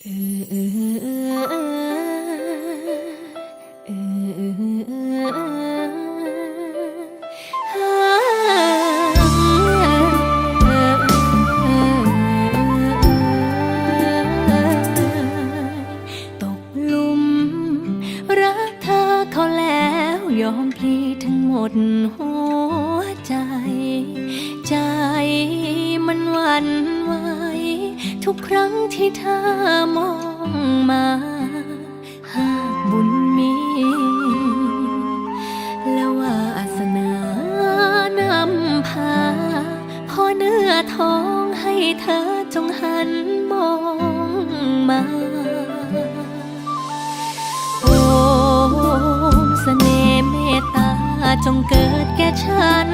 ตกลุมรักเธอเขาแล้วยอมพลีทั้งหมดหัวใจ ใจมันวัน ทุกครั้งที่เธอมองมา หากบุญมี และวาสนานำพาพอเนื้อท้องให้เธอจงหันมองมาโอมเสน่ห์เมตตาจงเกิดแก่ฉัน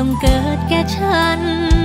จงเกิดแก่ฉัน